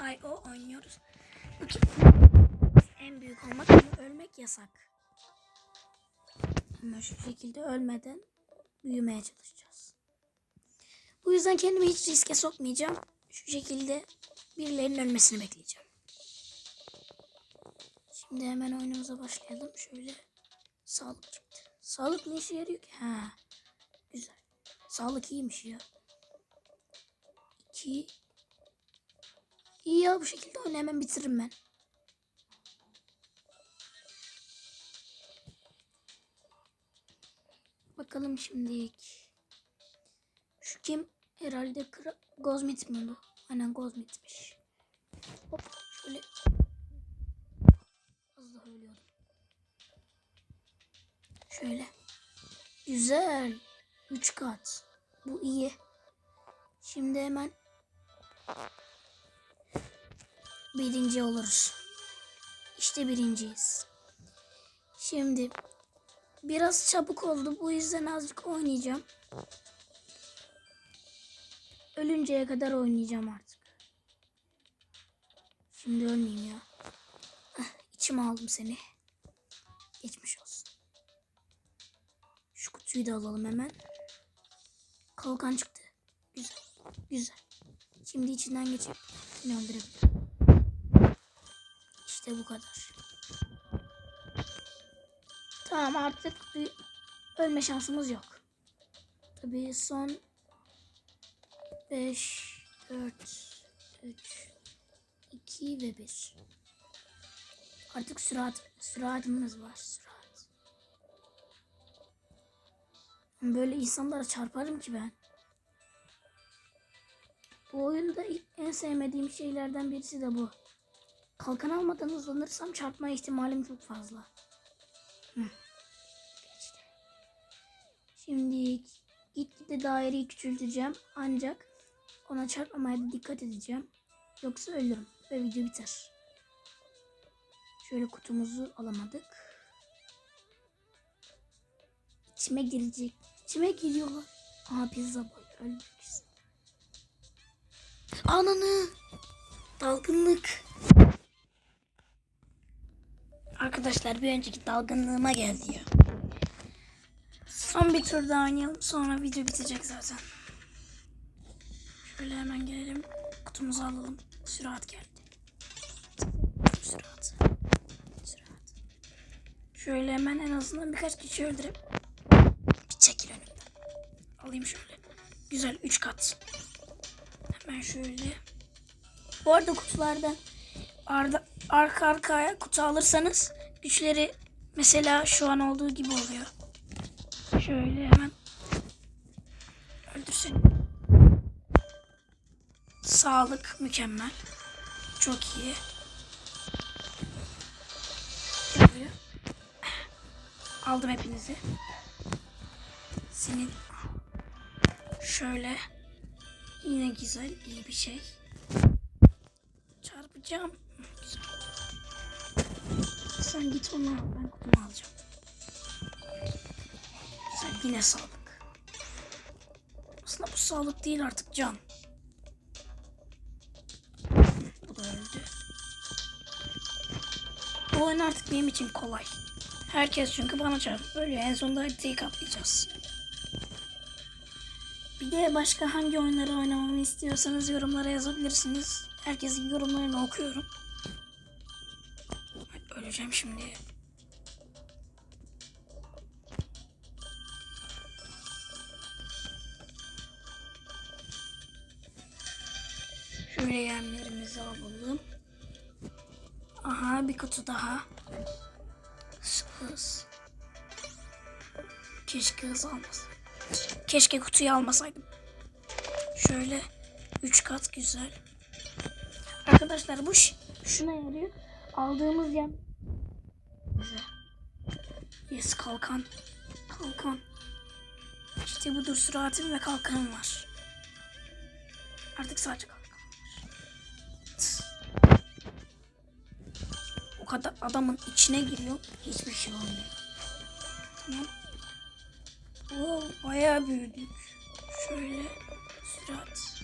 IO oynuyoruz. En büyük olmak ama ölmek yasak. Ama şu şekilde ölmeden büyümeye çalışacağız. Bu yüzden kendimi hiç riske sokmayacağım. Şu şekilde birilerinin ölmesini bekleyeceğim. Şimdi hemen oyunumuza başlayalım. Şöyle sağlık çıktı. Sağlık ne işe yarıyor ki? Ha, güzel. Sağlık iyiymiş ya. İki. İyi ya bu şekilde oyunu hemen bitiririm ben. Bakalım şimdilik. Şu kim? Herhalde Gozmit mi bu? Aynen Gozmit'miş. Hop şöyle. Az daha ölüyordum. Şöyle. Güzel. 3 kat. Bu iyi. Şimdi hemen birinci oluruz. İşte birinciyiz. Şimdi biraz çabuk oldu. Bu yüzden azıcık oynayacağım. Ölünceye kadar oynayacağım artık. Şimdi ölmeyeyim ya. İçime aldım seni. Geçmiş olsun. Şu kutuyu da alalım hemen. Kalkan çıktı. Güzel. Güzel. Şimdi içinden geçip seni öldürebilirim. İşte bu kadar. Tamam artık bir ölme şansımız yok. Tabii son 5, 4, 3, 2 ve 1. Artık sürat, süratimiz var. Sürat. Böyle insanlara çarparım ki ben. Bu oyunda en sevmediğim şeylerden birisi de bu. Kalkan almadan hızlanırsam çarpma ihtimalim çok fazla. Hı. Geçti. Şimdi gitgide daireyi küçülteceğim. Ancak ona çarpmamaya da dikkat edeceğim. Yoksa ölürüm ve video biter. Şöyle kutumuzu alamadık. İçime girecek. İçime giriyorlar. Aha pizza boy. Öldük biz. Ananı. Dalgınlık. Arkadaşlar bir önceki dalgınlığıma geldi ya. Son bir tur daha oynayalım sonra video bitecek zaten. Şöyle hemen gelelim. Kutumuzu alalım. Sürat geldi. Sürat. Sürat. Şöyle hemen en azından birkaç kişi öldürüp bir çekil önümden. Alayım şöyle. Güzel 3 kat. Hemen şöyle. Bu arada kutulardan arda, arka arkaya kutu alırsanız güçleri mesela şu an olduğu gibi oluyor. Şöyle hemen öldürsün. Sağlık mükemmel. Çok iyi. Buraya. Aldım hepinizi. Senin şöyle yine güzel iyi bir şey. Çarpacağım. Güzel. Sen git onu. Ben kutumu alacağım. Güzel yine sağlık. Aslında bu sağlık değil artık can. Bu da öldü. Bu oyun artık benim için kolay. Herkes çünkü bana çarpıp ölüyor. En sonunda haritayı kaplayacağız. Bir de başka hangi oyunları oynamamı istiyorsanız yorumlara yazabilirsiniz. Herkesin yorumlarını okuyorum. Öleceğim şimdi. Şöyle yemlerimizi alalım. Aha bir kutu daha. Hız. Keşke hız almasaydım. Keşke kutuyu almasaydım. Şöyle 3 kat güzel. Arkadaşlar bu şuna yarıyor. Aldığımız yem. Yes kalkan. Kalkan. İşte budur süratim ve kalkanım var. Artık sadece kalkan var. O kadar adamın içine giriyor. Hiçbir şey olmuyor. Tamam. Oo, bayağı büyüdük. Şöyle sürat.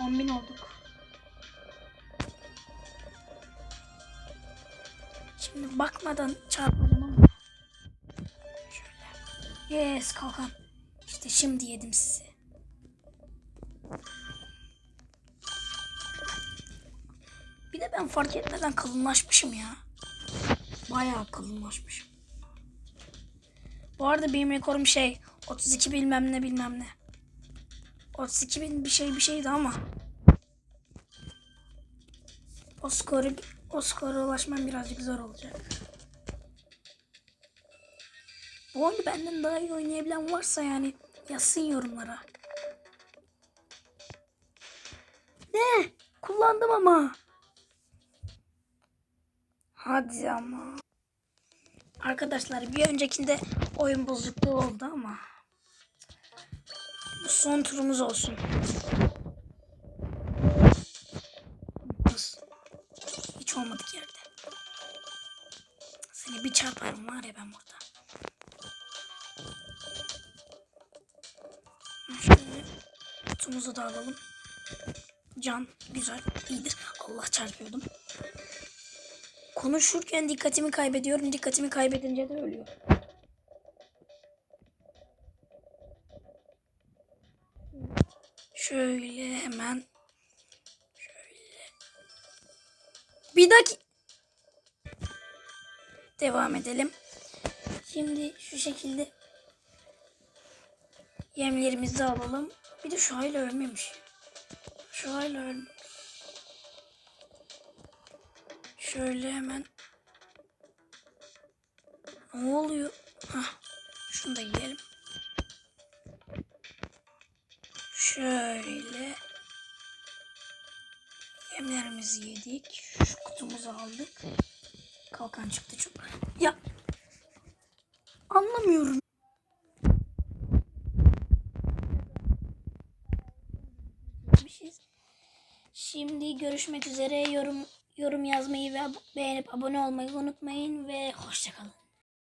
10 bin olduk. Şimdi bakmadan çarpmadım ama. Şöyle. Yes kalkan. İşte şimdi yedim sizi. Bir de ben fark etmeden kalınlaşmışım ya. Bayağı kalınlaşmışım. Bu arada benim rekorum şey 32 bilmem ne bilmem ne. 32 bin bir şey bir şeydi ama. O skoru, o skora ulaşmam birazcık zor olacak. Bu oyunu benden daha iyi oynayabilen varsa yani yazsın yorumlara. Ne? Kullandım ama. Hadi ama. Arkadaşlar bir öncekinde oyun bozukluğu oldu ama. Bu son turumuz olsun. Çarparım var ya ben burada. Şöyle kutumuzu da alalım. Can güzel iyidir. Allah çarpıyordum. Konuşurken dikkatimi kaybediyorum. Dikkatimi kaybedince de ölüyor. Şöyle hemen şöyle. Bir dakika. Devam edelim. Şimdi şu şekilde yemlerimizi alalım. Bir de şu hala ölmemiş. Şu hala ölmemiş. Şöyle hemen. Ne oluyor? Hah. Şunu da yiyelim. Şöyle. Yemlerimizi yedik. Şu kutumuzu aldık. Kalkan çıktı çok. Ya. Anlamıyorum. Şimdi görüşmek üzere. Yorum yorum yazmayı ve beğenip abone olmayı unutmayın ve hoşçakalın.